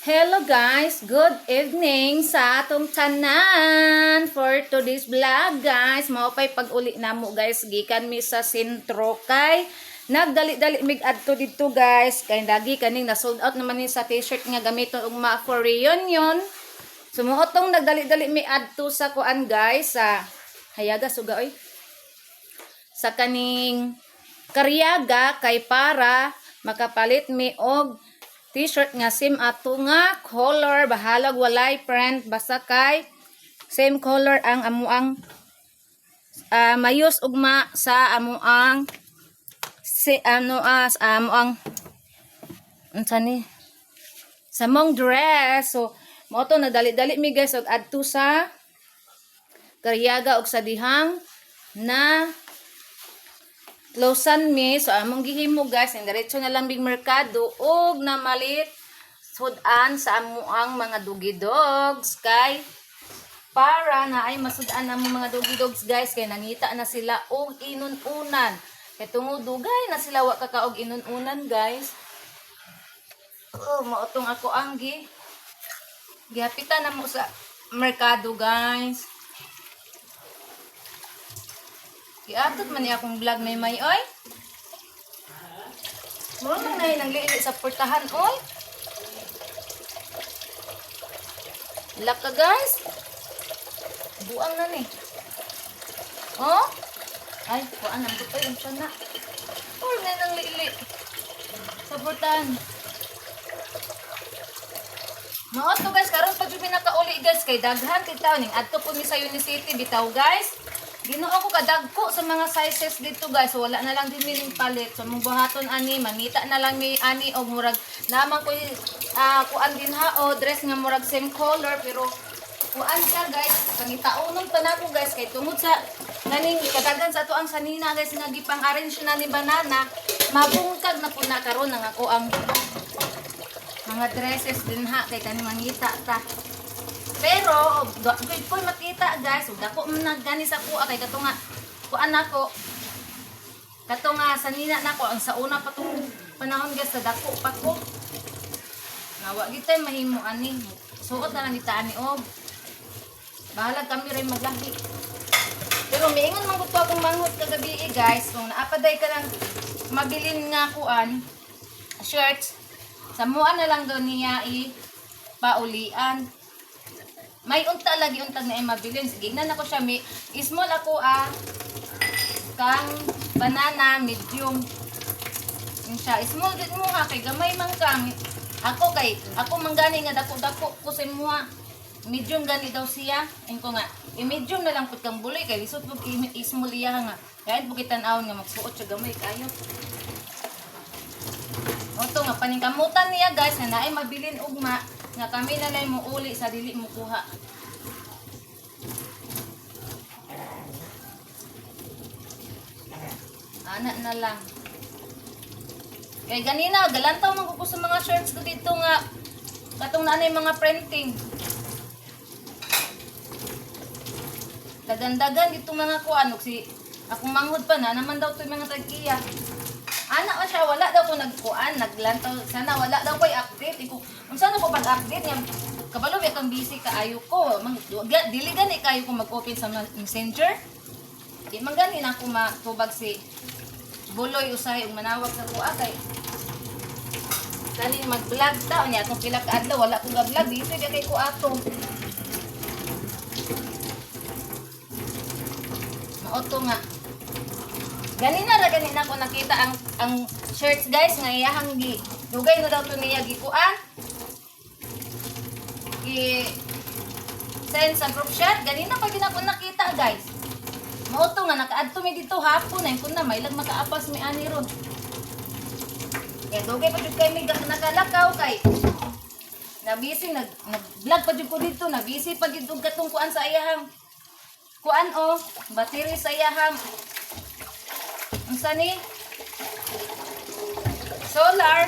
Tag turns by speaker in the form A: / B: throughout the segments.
A: Hello guys, good evening sa atong tanan for today's vlog guys. Mao pay pag-uli namo guys gikan mi sa sentro kay nagdali-dali mig adto dito guys kay lagi kaning na sold out naman ni sa t-shirt nga gamiton og ma for reunion. Sumuotong nagdali-dali mi adto sa kuan guys sa hayaga suga oy. Sa kaning karyaga kay para makapalit mi og t-shirt nga sim ato nga color bahalag walay print basta kay same color ang amuang uh, mayus ugma sa amuang si ano as amuang unsa ni sa mong dress. So mo to nadali-dali mi guys og adto sa karyaga og sa dihang na Closean mi, so among gihimo guys, ang diretso na lang big merkado og na malit sudan sa amuang mga dugi dogs kay para na ay masudan na mga dugi dogs guys kay nangita na sila og inununan. Kay tungod dugay na sila wa kakaog inununan guys. Oh, mautong ako ang gi. Gihapitan na mo sa merkado guys. Giatot man ni akong vlog may may oy. Mo nang nay nang liili sa portahan oy. Laka guys. Buang na ni. Oh? Ay, kuan ang butoy ang sana. Or na nang liili. Sa portahan. Mao to guys, karon pa jud pinakauli guys kay daghan kita ning adto po ni sa Unicity bitaw guys. Ginoo ko kadagko sa mga sizes dito guys. Wala na lang din mining palit. So mong buhaton ani, mangita na lang ni ani og murag naman ko ah kuan din ha o dress nga murag same color pero kuan siya guys. Pangitaunon pa na ko guys kay tungod sa naning kadagan sa to ang sanina guys nga gipang arrange na ni banana mabungkag na po na karon nga ako ang mga dresses din ha kay kani mangita ta pero good po makita guys. Dako man nagani sa kuha kay kato nga kuan nako kato nga sanina nako ang sa una pa tong panahon guys sa dako pa ko. Nawa gitay mahimo ani. Suot na lang kita ani og bahala kami rin maglahi. Pero miingon man ko akong manghot kagabi eh, guys. Kung naapaday ka lang mabilin nga kuan shirts. Samuan na lang daw niya i paulian. May unta lagi untag na mabilin. Sige, na ako siya. May, small ako ah. Kang banana, medium. Siya. Small din mo ha. Kay gamay man kang. Ako kay, ako man gani nga dako-dako ko sa mga medium gani daw siya. Ayun ko nga, i-medium na lang put kang buloy kay lisod pug i-small iya nga. Kahit bukitan awon nga magsuot siya gamay kayo. Oto nga paningkamutan niya guys nga naay mabilin ugma nga kami na lang mo uli sa dili mo kuha. Ana na lang. Kay ganina galantaw man ko sa mga shirts ko dito nga katong nanay mga printing. Dagan-dagan dito mga kuan si akong manghod pa na naman daw to mga tag-iya. Ana ko siya, wala daw ko nagkuan, naglantaw. Sana wala daw ko i-update. Iko, unsa na ko pag-update nga kabalo bi kang busy kaayo ko. Mang ga- dili gani kayo ko mag-open sa Messenger. Di man gani na ako matubag si Buloy usahay ug manawag sa kuha kay kaning mag-vlog ta nya atong pila ka adlaw wala ko ga-vlog busy di kay ko ato. Maoto nga. Ganina ra ganina ko nakita ang ang shirts guys nga iyahang gi dugay na daw to niya gikuan. Gi send sa group chat. Ganina pa gina ko nakita guys. Mao to nga nakaadto mi dito hapon ay kun na may lag makaapas mi ani ron. Kaya dugay pa jud kay mi nakalakaw kay na busy nag nag-vlog pa jud ko dito na busy pa jud og katong kuan sa iyahang kuan o battery sa iyahang Unsa ni? Solar.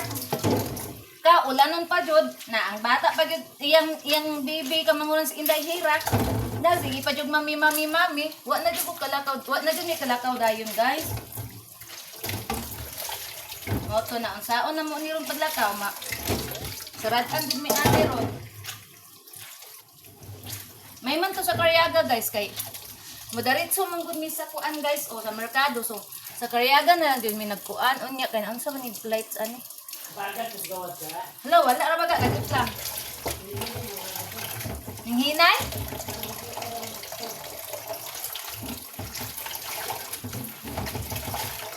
A: Ka ulanon pa jud na ang bata pa jud iyang iyang baby ka mangulan sa Inday Hira. Na sige pa jud mami mami mami. Wa na jud ko kalakaw. Wa na jud ni kalakaw dayon guys. Moto na ang saon na mo ni ron paglakaw ma. Saradan din may ani ron. May man to sa Karyaga guys kay Madaritso man gud mi sa kuan guys o sa merkado so sa Karyaga na lang din mi nagkuan unya kay ang sa man yung flights ani. Hello, wala ra baga gadit lang. Yung hinay?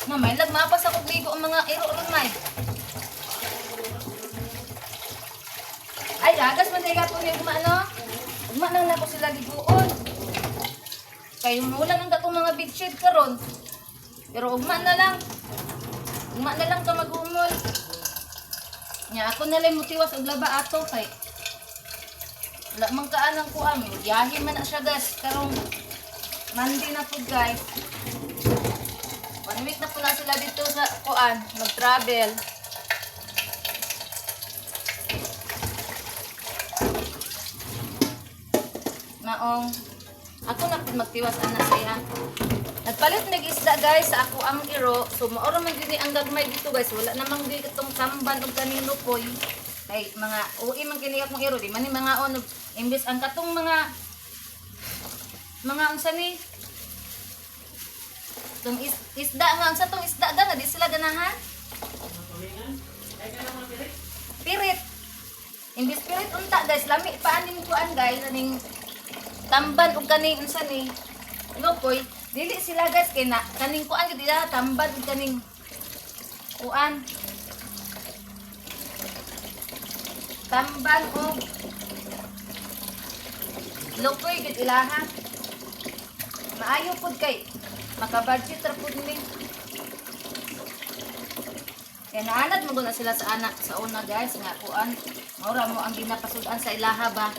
A: Mamay, lagmapas ako ligo ang mga iro ron may. Ay, agas man tayo po yung ano. Ugma lang na ko sila liguon. Kaya wala nang datong mga bedsheet karon. Pero ugma na lang. Ugma na lang ka maghumol. Nya ako na lang mutiwas og laba ato kay wala man kaanang kuan. Yahin man na siya guys. Karong Monday na po guys. One week na po na sila dito sa kuan. Mag-travel. Maong ako na po magtiwas ana siya. Nagpalit nag isda guys sa ako ang iro. So maoro man gini ang gagmay dito guys. Wala namang di katong samban og kanino poy. Kay mga ui man kini akong iro di man ni mga on imbis ang katong mga mga unsa ni tong is, isda nga unsa tong isda da nga di sila ganahan. Pirit. Imbis pirit unta guys, lami pa aning kuan guys, aning tamban ug kaning unsa ni lupoy dili sila guys kay na kaning kuan gid ila tamban ug kaning kuan. Tamban ug lupoy gid ilaha maayo pud kay makabudget ra pud ni. Kaya naanad mo na sila sa anak sa una guys nga kuan. Maura mo ang ginapasudan sa ilaha ba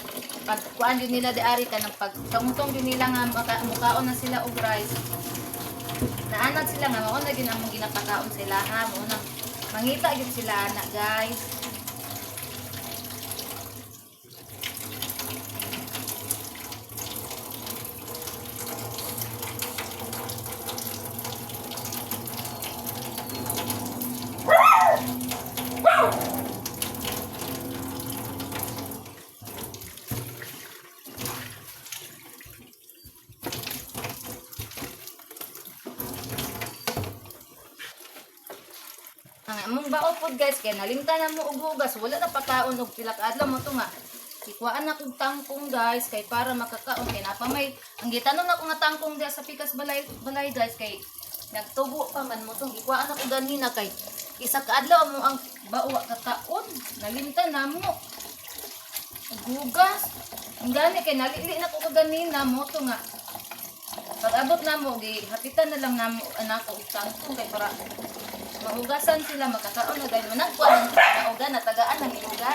A: pag kuan yun nila di ari ka ng pag tungtong yun nila nga maka, mukaon na sila og rice. Naanad sila nga mao na gyud among ginapakaon sa ilaha mo na. Mangita gyud sila anak guys Ang among bao pod guys kay nalimtan na mo og hugas wala na pakaon og pila ka adlaw mo to nga. Ikuan na kog tangkong guys kay para makakaon kay napa may ang gitanon ako nga tangkong diya sa pikas balay balay guys kay nagtubo pa man mo tong ikuan ako ganina kay isa ka adlaw mo ang bao kakaon nalimtan na mo. Og hugas. Ang gani kay nalili na ko kaganina mo to nga. Pag abot na mo gi hapitan na lang namo anak ko tangkong kay para mahugasan sila makakaon na dahil managkuan ng kauga na tagaan ng iluga.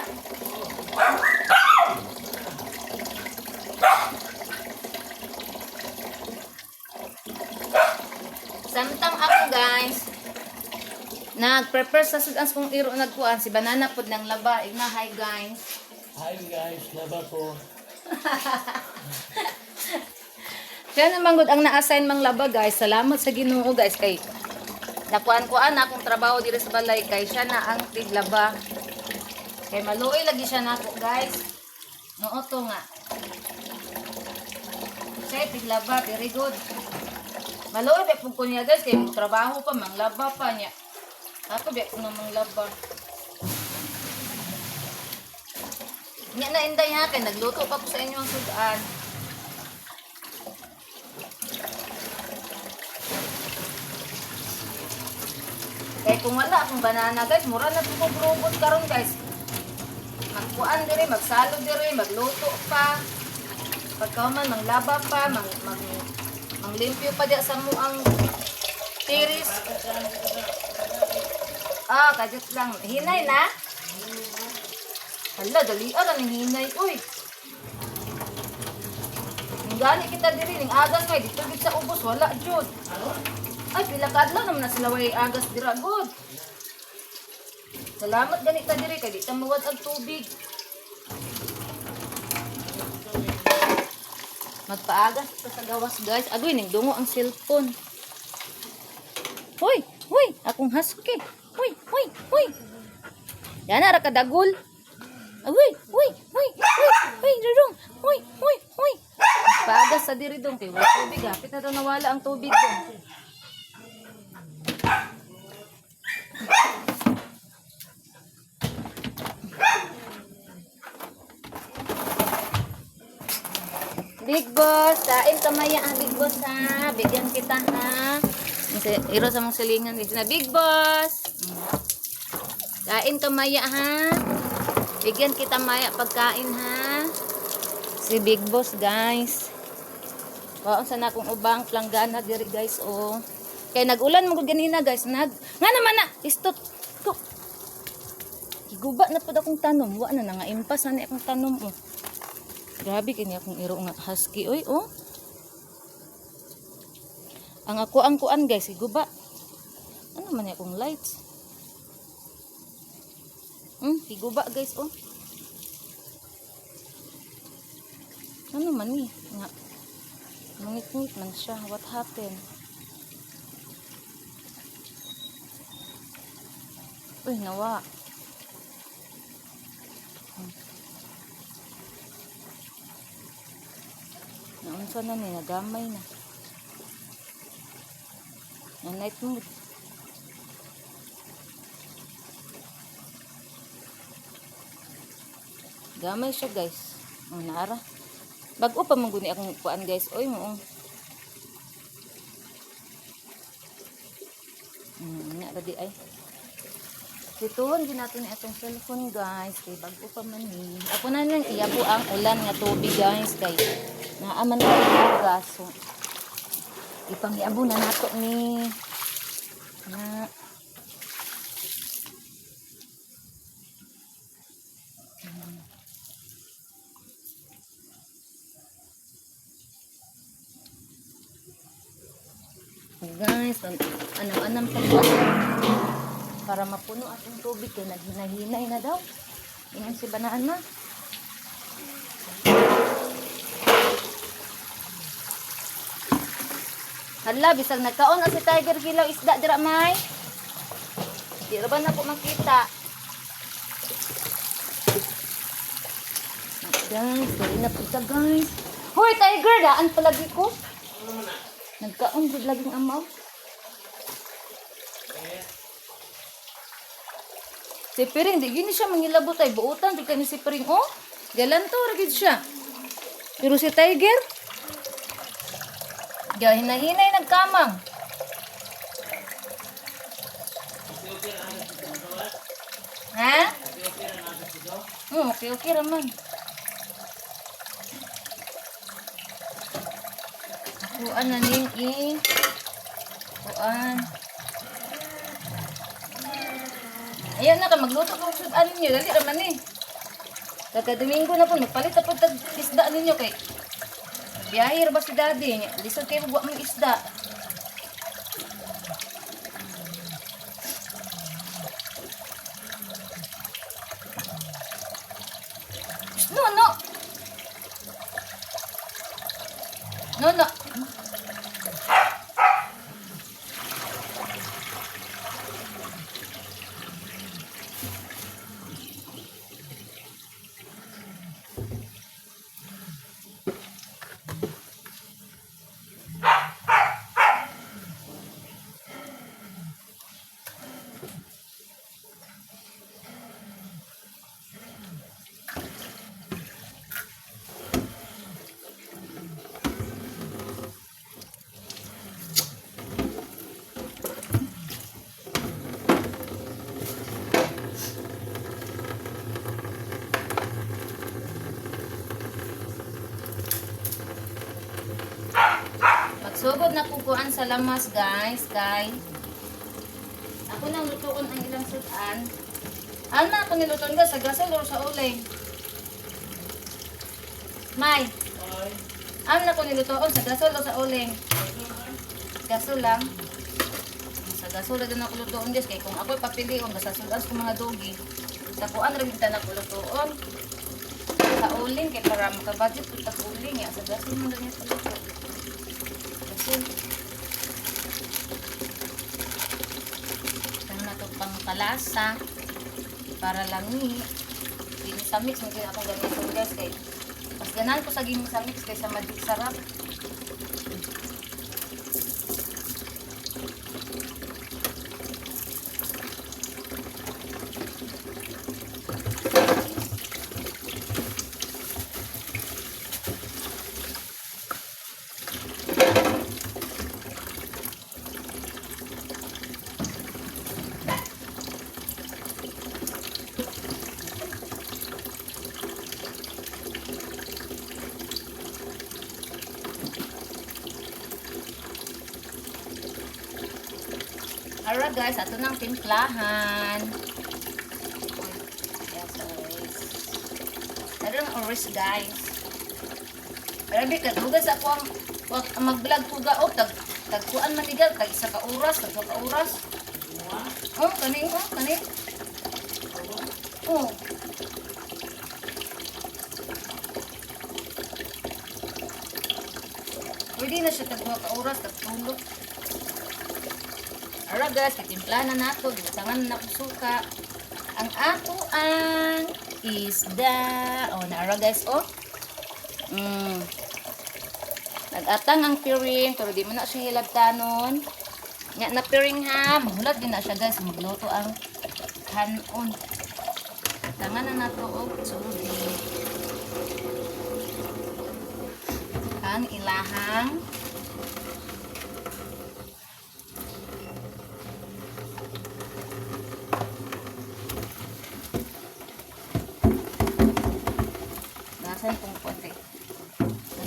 A: Samtang ako guys, nag-prepare sa sudans kong iro nagkuan si banana pod ng laba. Igna, hi guys.
B: Hi guys, laba ko.
A: Kaya naman gud ang na-assign mang laba guys. Salamat sa Ginoo guys kay nakuan-kuan na akong trabaho diri sa balay kay siya na ang tiglaba. Kay maluoy lagi siya nako guys. Noo to nga. Siya tiglaba, very good. Maluoy pa pug kunya guys kay trabaho pa manglaba pa niya. Ako ba ko namang laba. Nya na inday ha kay nagluto pa ko sa inyo ang sudan. Kung wala akong banana guys, mura na ito robot karon guys. Magkuan diri, magsalo diri, magluto pa. Pagkauman, manglaba pa, mang, mang, manglimpyo pa diya sa mo ang tiris. Ah, kadit lang. Hinay na. Hala, dali ara ning hinay. Uy. Ning gani kita diri ning agas kay dito sa ubos wala jud. Ay, pila ka adlaw naman na sila way agas dira good. Salamat gani ka diri kay di ta ang tubig. Magpaagas ta sa gawas guys. Agoy ning dungo ang cellphone. Hoy, hoy, akong husky. Hoy, hoy, hoy. Yan ara kadagol. Uy, uy, uy, uy, uy, Dudong. Uy, uy, uy. Pagas sa diri dong. Kaya wala tubig ha. Pita daw nawala ang tubig dong. Big boss, kain ka maya ah, big boss ha. Bigyan kita ha. Iro sa mong silingan na big boss. Kain ka maya ha. Bigyan kita maya pagkain ha. Si big boss guys. Wow, sana akong ubang planggana diri guys oh. Kay nagulan mo ganina guys. Nag nga naman na istot ko. Giguba na pud akong tanom. Wa na nga impas na akong tanom oh. Grabe kini akong iro nga husky oy oh. Ang ako ang kuan guys, iguba. Ano man akong lights? Hmm, higuba guys oh. Ano man ni? Nga. Mangit-ngit man siya. What happened? Uy, nawa. Naunsa na ni, nagamay na. Na night mood. Gamay siya guys. Oh, naara. Bago pa mong guni akong kuan guys. Oy mo. Hmm, nga di ay. Situon din natin itong cellphone guys. Kay bago pa man ni. Ako na nang iyabo ang ulan nga tubig guys. Kay naaman na yung gas. So, ipangyabo na nato ni na guys ano anam pa para mapuno atong tubig kay naghinahinay na daw ingon si banaan na Hala, bisag nagkaon na si Tiger Gilaw isda dira may. Di ra ba na po makita? Guys, sorry na po guys. Hoy, Tiger, daan palagi ko. Nagkaon gud laging amaw. Si Piring, di gini siya mangilabot ay buutan, di kani si Piring, oh. Galanto, ragid siya. Pero si Tiger, Diya, hinahinay nagkamang. Ha? Hmm, okay, okay raman. Kuan na ning i. Kuan. Ayan na ka, magluto kong sudan ninyo. Dali raman eh. Kaka Domingo na po, magpalit na po isda ninyo kay Biyahe ra ba si daddy? Lisod kayo magwa mong isda. No, no. No, no. Sa lamas, guys. Kay ako nang lutuon ang ilang sudan. Ano ako nilutuon ga sa gasol or sa uling? May. Ano ako nilutuon sa gasol o sa uling? Gasol lang. Sa gasol din ako lutuon guys. Kay kung ako papilion, basta sudan ko mga dogi. Sa kuan rin na ako lutuon. Sa uling, kay para makabudget sa uling. Ya. Sa gasol mo na niya sa luto. Gasol. Kalasa. Para lang ni. gini sa mix mo akong gamiton guys kay mas ganahan ko sa gini sa mix kaysa magic sarap. Alright guys, ato nang timplahan. Yes, oris. Darang oris guys. Grabe ka, hugas ako ang mag-vlog ko ga oh, tag tagkuan man nigal tag isa ka oras, tag ka oras. Oh, kani oh, kani. Oh. Pwede na siya tag ka oras, tag tulog. Ara guys, kitimpla na nato, gibutangan na suka. Ang ato ang isda. Oh, naara guys, oh. Mm. Nag-atang ang piring, pero di mo na siya hilabtanon. Nya na piring ha, mahulat din na siya guys, magluto ang kanon. Tangan na nato, oh, suli. Ang ilahang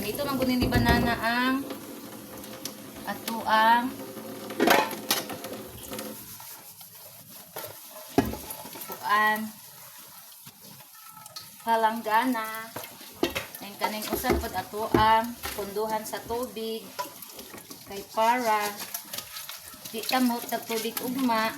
A: Nandito lang kunin ni banana ang ato ang puan palanggana. Ang kaning usan pod ato ang punduhan sa tubig. Kay para. Di ta mo tubig ugma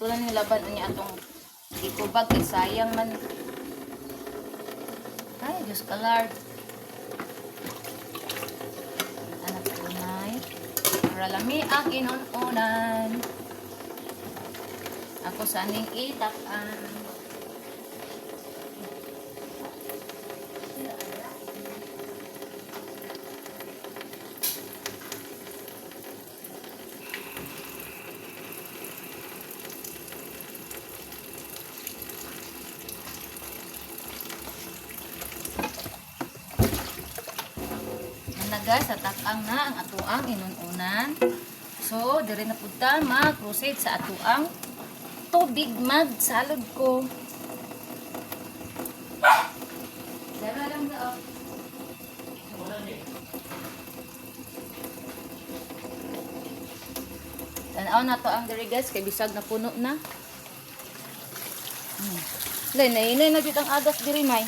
A: Ato lang yung laban niya atong ikubag kay sayang man. Ay, Diyos ka Lord. Anak ko nay. Para lami ang inununan. Ako saning itakan. Ano atakang na ang atuang inununan. So, dire na punta mag-proceed sa atuang tubig mag-salad ko. Dara lang daw. Tanaw na to ang diri guys, kay bisag na puno na. Hmm. Lay, nainay na dito ang agas diri, may.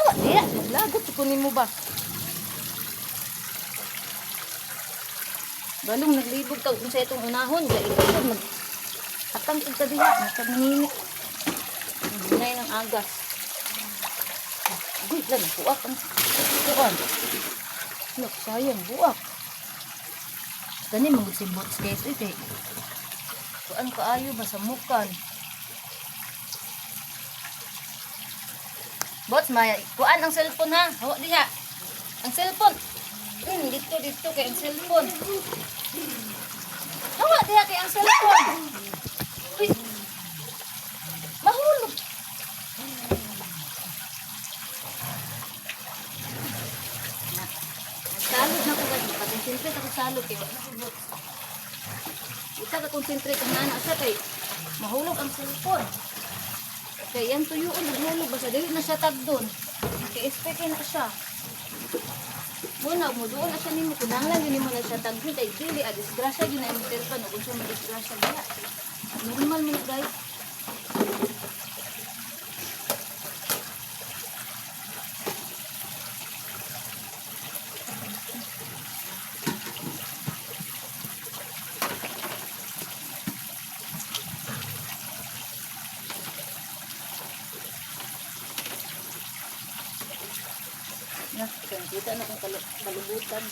A: Awa, diya. Maglagot. Kunin mo ba? Balong naglibog ka sa itong unahon. Dahil ito mag... Atang ka diha. Nagkaminini. Hinay ng agas. Uy, lang. Buak ang... Buak. Look, sayang. Buak. Gani mga simbot skate ito eh. Kuan kaayo ba sa mukan? Bots, may kuan ang cellphone ha. Hawa diha. Ang cellphone. Hmm, dito dito kay ang cellphone. Hawa diha kay ang cellphone. Uy. Mahulog. Na. Nagsalod na ko ba? Concentrate ako sa salod kay wala ko ka concentrate ang nana sa kay mahulog ang cellphone. Kaya yan tuyuon, naghulog ba siya? Dili na siya tag doon. Kaya na siya. Muna, mo doon na siya nimo. Kunanglan yun mo na siya tag doon. Kaya dili, ah, disgrasya yun na yung telephone. Kung siya madisgrasya diya. Normal mo guys. na. Kaya kita na kalubutan.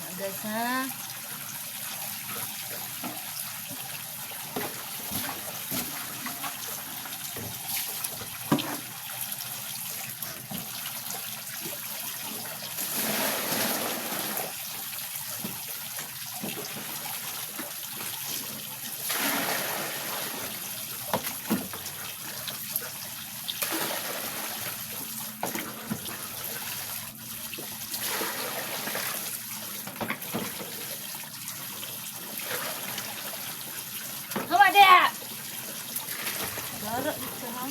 A: Ayan, Guys ha. Hawa dia. Garok dito ha.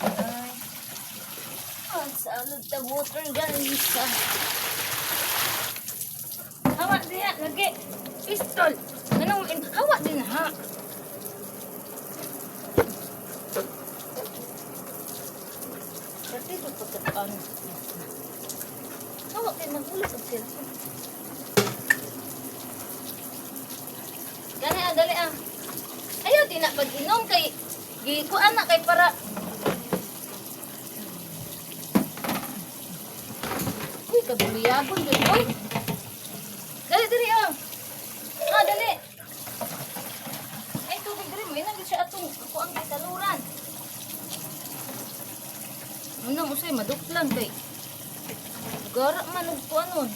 A: Ay. Ang salud ta water guys. Hawa dia lagi. Pistol. Anong hawa din ha? Dati ko pagkataan. Hawa din magulit ang cellphone. Gani ah, ah. Ayaw din na pag-inom kay Giko anak kay para Uy, kabuliyagon din. Uy! Dali, dali ah! Ah, dali. Ay, tubig rin mo. Inagin siya atong ako ang kitaluran. Ano mo sa'yo, maduklan kay. Gara man og kuanon.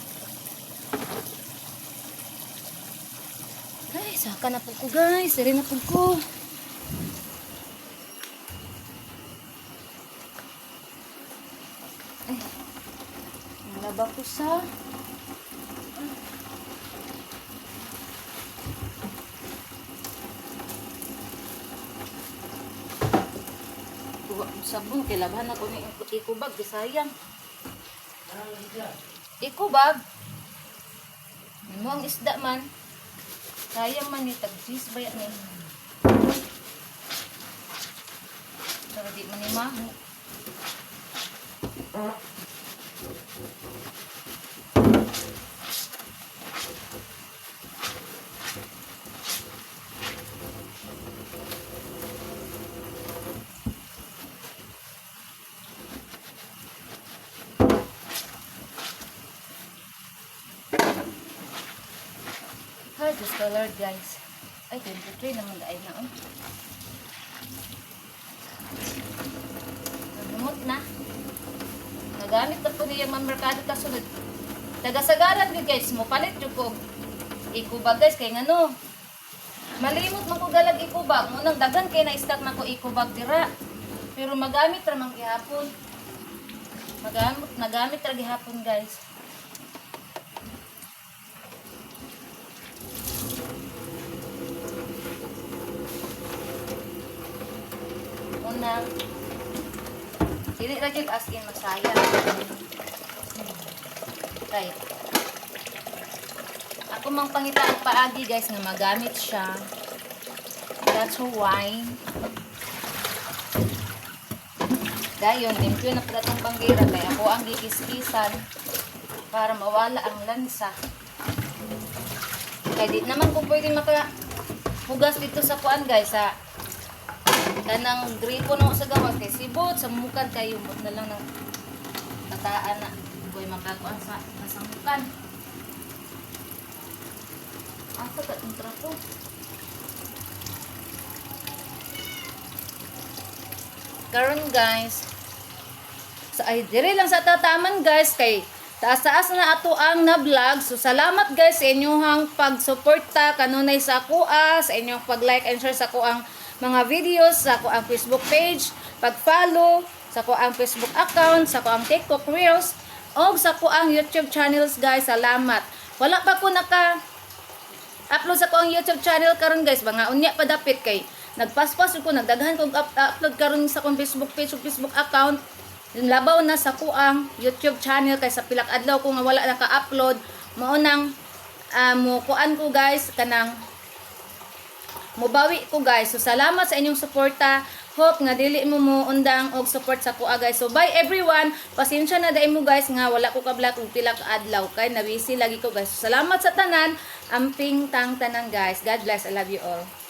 A: Ay, saka na po ko guys. Sari na po ko. Ay, nalaba ko sa... Kuha ko sabon, kay labahan ako ni ikubag, bisayang. Ikubag? Mo ang isda man. Sayang man ni tagsis baya ni. Pero di man ni maho. Hi, just the Lord guys. Ay, 23 naman dahil na oh. Nagumot na. Nagamit na po niya mga merkado kasunod. Tagasagaran yun guys, mo palit yung ko. Ikubag guys, kay ngano. Malimot mo ko galag ikubag. Munang dagan kay na-stack na ko ikubag dira. Pero magamit ra man gihapon. Magamit, nagamit ra gihapon guys. Unang, dili ra jud as in masaya. Right. Ako mang pangita ang paagi guys nga magamit siya. That's why. Dayon, limpyo na pala itong bangira kaya ako ang gikiskisan para mawala ang lansa. Kaya di naman ko pwede maka hugas dito sa kuan guys sa kanang gripo no sa gawas kay sibot sa mukan kayo mot na lang ng tataan na boy makakuan sa nasamukan asa ka itong trapo? Karon guys. Sa ay dire lang sa tataman guys kay taas-taas na ato ang na vlog so salamat guys sa inyong pagsuporta. Kanunay sa kuha sa inyong pag-like and share sa kuang mga videos sa kuang Facebook page pag-follow sa kuang Facebook account sa kuang TikTok Reels o sa kuang YouTube channels guys. Salamat. Wala pa ko naka upload sa kuang YouTube channel karon guys. Mga unya pa dapit kay nagpaspas ko nagdaghan kog up- upload karon sa kuang Facebook page ug Facebook account. Labaw na sa kuang YouTube channel kay sa pilak adlaw ko nga wala naka-upload. Mao nang ah, mo kuan ko guys kanang Mubawi ko guys. So salamat sa inyong suporta. Hope nga dili mo mo undang og support sa kuha guys. So bye everyone. Pasensya na dai mo guys nga wala ko ka-vlog og pila ka adlaw kay na busy lagi ko guys. So, salamat sa tanan. Amping tang tanan guys. God bless. I love you all.